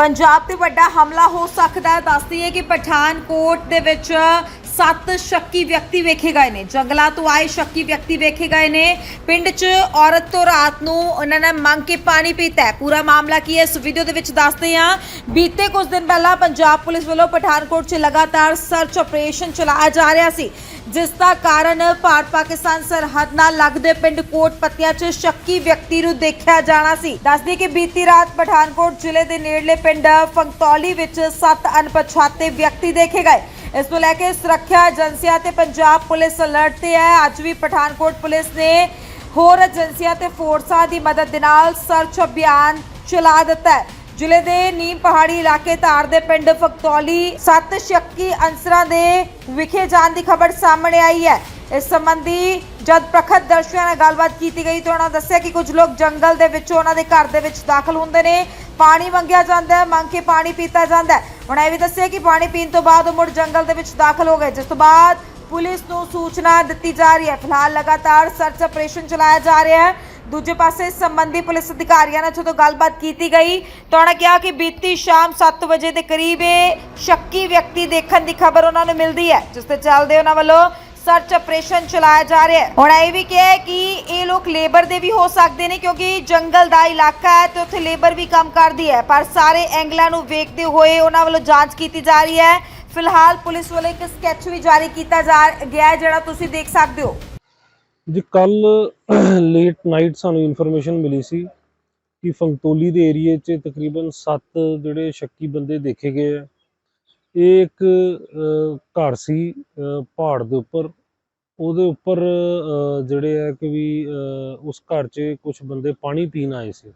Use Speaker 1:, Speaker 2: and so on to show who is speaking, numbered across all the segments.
Speaker 1: ਪੰਜਾਬ ਤੇ ਵੱਡਾ ਹਮਲਾ ਹੋ ਸਕਦਾ ਹੈ। ਦੱਸਦੀ ਹੈ ਕਿ ਪਠਾਨਕੋਟ ਦੇ ਵਿੱਚ ਸੱਤ ਸ਼ੱਕੀ ਵਿਅਕਤੀ ਵੇਖੇ ਗਏ ਨੇ। ਜੰਗਲਾਂ ਤੋਂ ਆਏ ਸ਼ੱਕੀ ਵਿਅਕਤੀ ਵੇਖੇ ਗਏ ਨੇ। ਪਿੰਡ 'ਚ ਔਰਤ ਤੋਂ ਰਾਤ ਨੂੰ ਉਹਨਾਂ ਨੇ ਮੰਗ ਕੇ ਪਾਣੀ ਪੀਤਾ ਹੈ। ਪੂਰਾ ਮਾਮਲਾ ਕੀ ਹੈ? ਇਸ ਵੀਡੀਓ ਦੇ ਵਿੱਚ ਦੱਸਦੇ ਹਾਂ। ਬੀਤੇ ਕੁਝ ਦਿਨ ਪਹਿਲਾਂ ਪੰਜਾਬ ਪੁਲਿਸ ਵੱਲੋਂ ਪਠਾਨਕੋਟ 'ਚ ਲਗਾਤਾਰ ਸਰਚ ਆਪਰੇਸ਼ਨ ਚਲਾਇਆ ਜਾ ਰਿਹਾ ਸੀ, ਜਿਸ ਦਾ ਕਾਰਨ ਭਾਰਤ ਪਾਕਿਸਤਾਨ ਸਰਹੱਦ ਨਾਲ ਲੱਗਦੇ ਪਿੰਡ ਕੋਟ ਪੱਤਿਆਂ 'ਚ ਸ਼ੱਕੀ ਵਿਅਕਤੀ ਨੂੰ ਦੇਖਿਆ ਜਾਣਾ ਸੀ। ਦੱਸਦੀ ਕਿ ਬੀਤੀ ਰਾਤ ਪਠਾਨਕੋਟ ਜ਼ਿਲ੍ਹੇ ਦੇ ਨੇੜਲੇ ਪਿੰਡ ਫੰਗਤੌਲੀ ਵਿੱਚ ਸੱਤ ਅਣਪਛਾਤੇ ਵਿਅਕਤੀ ਦੇਖੇ ਗਏ। ਇਸ ਨੂੰ ਲੈ ਕੇ ਸੁਰੱਖਿਆ ਏਜੰਸੀਆਂ ਤੇ ਪੰਜਾਬ ਪੁਲਿਸ ਅਲਰਟ ਤੇ ਹੈ। ਅੱਜ ਵੀ ਪਠਾਨਕੋਟ ਪੁਲਿਸ ਨੇ ਹੋਰ ਏਜੰਸੀਆਂ ਤੇ ਫੋਰਸਾਂ ਦੀ ਮਦਦ ਦੇ ਨਾਲ ਸਰਚ ਅਭਿਆਨ ਚਲਾ ਦਿੱਤਾ ਹੈ। ਜ਼ਿਲ੍ਹੇ ਦੇ ਨੀਮ ਪਹਾੜੀ ਇਲਾਕੇ ਧਾਰ ਦੇ ਪਿੰਡ ਫਕਤੌਲੀ ਸੱਤ ਸ਼ੱਕੀ ਅੰਸਰਾਂ ਦੇ ਵਿਖੇ ਜਾਣ ਦੀ ਖਬਰ ਸਾਹਮਣੇ ਆਈ ਹੈ। ਇਸ ਸੰਬੰਧੀ ਜਦ ਪ੍ਰਖਤ ਦਰਸ਼ਕਾਂ ਨਾਲ ਗੱਲਬਾਤ ਕੀਤੀ ਗਈ ਤਾਂ ਉਹਨਾਂ ਦੱਸਿਆ ਕਿ ਕੁਝ ਲੋਕ ਜੰਗਲ ਦੇ ਵਿੱਚੋਂ ਉਹਨਾਂ ਦੇ ਘਰ ਦੇ ਵਿੱਚ ਦਾਖਲ ਹੁੰਦੇ ਨੇ। ਪਾਣੀ ਮੰਗਿਆ ਜਾਂਦਾ ਹੈ, ਮੰਗ ਕੇ ਪਾਣੀ ਪੀਤਾ ਜਾਂਦਾ ਹੈ। ਉਹਨਾਂ ਇਹ ਵੀ ਦੱਸਿਆ ਕਿ ਪਾਣੀ ਪੀਣ ਤੋਂ ਬਾਅਦ ਉਹ ਮੁੜ ਜੰਗਲ ਦੇ ਵਿੱਚ ਦਾਖਲ ਹੋ ਗਏ, ਜਿਸ ਤੋਂ ਬਾਅਦ ਪੁਲਿਸ ਨੂੰ ਸੂਚਨਾ ਦਿੱਤੀ ਜਾ ਰਹੀ ਹੈ। ਫਿਲਹਾਲ ਲਗਾਤਾਰ ਸਰਚ ਆਪਰੇਸ਼ਨ ਚਲਾਇਆ ਜਾ ਰਿਹਾ ਹੈ। ਦੂਜੇ ਪਾਸੇ ਇਸ ਸੰਬੰਧੀ ਪੁਲਿਸ ਅਧਿਕਾਰੀਆਂ ਨਾਲ ਜਦੋਂ ਗੱਲਬਾਤ ਕੀਤੀ ਗਈ, ਤਾਂ ਉਹਨਾਂ ਕਿਹਾ ਕਿ ਬੀਤੀ ਸ਼ਾਮ 7 ਵਜੇ ਦੇ ਕਰੀਬ ਇਹ ਸ਼ੱਕੀ ਵਿਅਕਤੀ ਦੇਖਣ ਦੀ ਖਬਰ ਉਹਨਾਂ ਨੂੰ ਮਿਲਦੀ ਹੈ, ਜਿਸ ਤੇ ਚੱਲਦੇ ਉਹਨਾਂ ਵੱਲੋਂ ਸਰਚ ਆਪਰੇਸ਼ਨ ਚਲਾਇਆ ਜਾ ਰਿਹਾ ਹੈ। ਹੁਣ ਇਹ ਵੀ ਕਿਹਾ ਕਿ ਇਹ ਲੋਕ ਲੇਬਰ ਦੇ ਵੀ ਹੋ ਸਕਦੇ ਨੇ ਕਿਉਂਕਿ ਜੰਗਲ ਦਾ ਇਲਾਕਾ ਹੈ ਤੇ ਉੱਥੇ ਲੇਬਰ ਵੀ ਕੰਮ ਕਰਦੀ ਹੈ। ਪਰ ਸਾਰੇ ਐਂਗਲਾਂ ਨੂੰ ਵੇਖਦੇ ਹੋਏ ਉਹਨਾਂ ਵੱਲੋਂ ਜਾਂਚ ਕੀਤੀ ਜਾ ਰਹੀ ਹੈ। ਫਿਲਹਾਲ ਪੁਲਿਸ ਵੱਲੋਂ ਇੱਕ ਸਕੈਚ ਵੀ ਜਾਰੀ ਕੀਤਾ ਜਾ ਗਿਆ ਹੈ, ਜਿਹੜਾ ਤੁਸੀਂ ਦੇਖ ਸਕਦੇ ਹੋ।
Speaker 2: ਜੀ, ਕੱਲ ਲੇਟ ਨਾਈਟ ਸਾਨੂੰ ਇਨਫੋਰਮੇਸ਼ਨ ਮਿਲੀ ਸੀ ਕਿ ਫੰਗਤੋਲੀ ਦੇ ਏਰੀਏ 'ਚ ਤਕਰੀਬਨ 7 ਜਿਹੜੇ ਸ਼ੱਕੀ ਬੰਦੇ ਦੇਖੇ ਗਏ ਆ ਇਹ ਇੱਕ ਘਰ ਸੀ ਪਹਾੜ ਦੇ ਉੱਪਰ। ਉਹਦੇ ਉੱਪਰ ਜਿਹੜੇ ਆ ਕਿ ਵੀ ਅ, ਉਸ ਘਰ 'ਚ ਕੁਝ ਬੰਦੇ ਪਾਣੀ ਪੀਣ ਆਏ ਸੀ।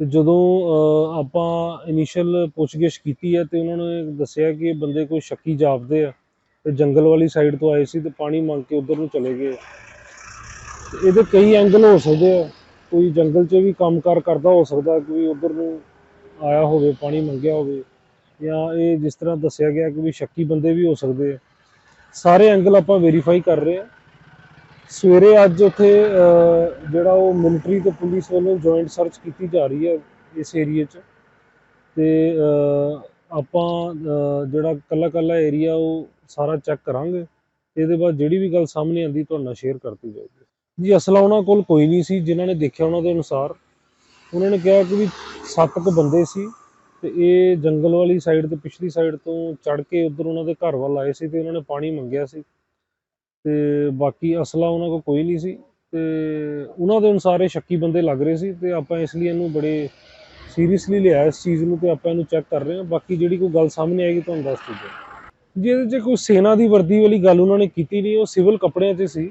Speaker 2: ਤੇ ਜਦੋਂ ਅ, ਆਪਾਂ ਇਨੀਸ਼ੀਅਲ ਪੁੱਛਗਿੱਛ ਕੀਤੀ ਹੈ ਤੇ ਉਹਨਾਂ ਨੇ ਦੱਸਿਆ ਕਿ ਇਹ ਬੰਦੇ ਕੋਈ ਸ਼ੱਕੀ ਜਾਪਦੇ ਆ ਤੇ ਜੰਗਲ ਵਾਲੀ ਸਾਈਡ ਤੋਂ ਆਏ ਸੀ ਤੇ ਪਾਣੀ ਮੰਗ ਕੇ ਉਧਰ ਨੂੰ ਚਲੇ ਗਏ। ਇਹਦੇ ਕਈ ਐਂਗਲ ਹੋ ਸਕਦੇ ਆ। ਕੋਈ ਜੰਗਲ 'ਚ ਵੀ ਕੰਮਕਾਰ ਕਰਦਾ ਹੋ ਸਕਦਾ ਕੋਈ ਉਧਰ ਨੂੰ ਆਇਆ ਹੋਵੇ ਪਾਣੀ ਮੰਗਿਆ ਹੋਵੇ। ਜਾਂ ਇਹ ਜਿਸ ਤਰ੍ਹਾਂ ਦੱਸਿਆ ਗਿਆ ਕਿ ਵੀ ਸ਼ੱਕੀ ਬੰਦੇ ਵੀ ਹੋ ਸਕਦੇ ਆ। ਸਾਰੇ ਐਂਗਲ ਆਪਾਂ ਵੈਰੀਫਾਈ ਕਰ ਰਹੇ ਆ। ਸਵੇਰੇ ਅੱਜ ਉੱਥੇ ਜਿਹੜਾ ਉਹ ਮਿਲਟਰੀ ਤੇ ਪੁਲਿਸ ਵੱਲੋਂ ਜੁਆਇੰਟ ਸਰਚ ਕੀਤੀ ਜਾ ਰਹੀ ਹੈ ਇਸ ਏਰੀਏ 'ਚ। ਤੇ ਆਪਾਂ ਜਿਹੜਾ ਕੱਲਾ ਕੱਲਾ ਏਰੀਆ ਉਹ ਸਾਰਾ ਚੈੱਕ ਕਰਾਂਗੇ। ਇਹਦੇ ਬਾਅਦ ਜਿਹੜੀ ਵੀ ਗੱਲ ਸਾਹਮਣੇ ਆਂਦੀ ਤੁਹਾਡੇ ਨਾਲ ਸ਼ੇਅਰ ਕਰਤੀ ਜਾਏਗੀ ਜੀ, ਅਸਲਾ ਉਹਨਾਂ ਕੋਲ ਕੋਈ ਨਹੀਂ ਸੀ, ਜਿਨ੍ਹਾਂ ਨੇ ਦੇਖਿਆ ਉਹਨਾਂ ਦੇ ਅਨੁਸਾਰ। ਉਹਨਾਂ ਨੇ ਕਿਹਾ ਕਿ ਵੀ ਸੱਤ ਕੁ ਬੰਦੇ ਸੀ। ਤੇ ਇਹ ਜੰਗਲ ਵਾਲੀ ਸਾਈਡ ਤੇ ਪਿਛਲੀ ਸਾਈਡ ਤੋਂ ਚੜ ਕੇ ਉਧਰ ਉਹਨਾਂ ਦੇ ਘਰ ਵੱਲ ਆਏ ਸੀ ਤੇ ਉਹਨਾਂ ਨੇ ਪਾਣੀ ਮੰਗਿਆ ਸੀ। ਤੇ ਬਾਕੀ ਅਸਲਾ ਉਹਨਾਂ ਕੋਲ ਕੋਈ ਨਹੀਂ ਸੀ ਤੇ ਉਹਨਾਂ ਦੇ ਅਨੁਸਾਰ ਇਹ ਸ਼ੱਕੀ ਬੰਦੇ ਲੱਗ ਰਹੇ ਸੀ ਤੇ ਆਪਾਂ ਇਸ ਲਈ ਇਹਨੂੰ ਬੜੇ ਸੀਰੀਅਸਲੀ ਲਿਆ ਇਸ ਚੀਜ਼ ਨੂੰ ਤੇ ਆਪਾਂ ਇਹਨੂੰ ਚੈੱਕ ਕਰ ਰਹੇ ਹਾਂ। ਬਾਕੀ ਜਿਹੜੀ ਕੋਈ ਗੱਲ ਸਾਹਮਣੇ ਆਏਗੀ ਤੁਹਾਨੂੰ ਦੱਸ ਦਿੱਤੇ ਜੀ ਇਹਦੇ 'ਚ ਕੋਈ ਸੇਨਾ ਦੀ ਵਰਦੀ ਵਾਲੀ ਗੱਲ ਉਹਨਾਂ ਨੇ ਕੀਤੀ ਨਹੀਂ, ਉਹ ਸਿਵਲ ਕੱਪੜਿਆਂ 'ਚ ਸੀ।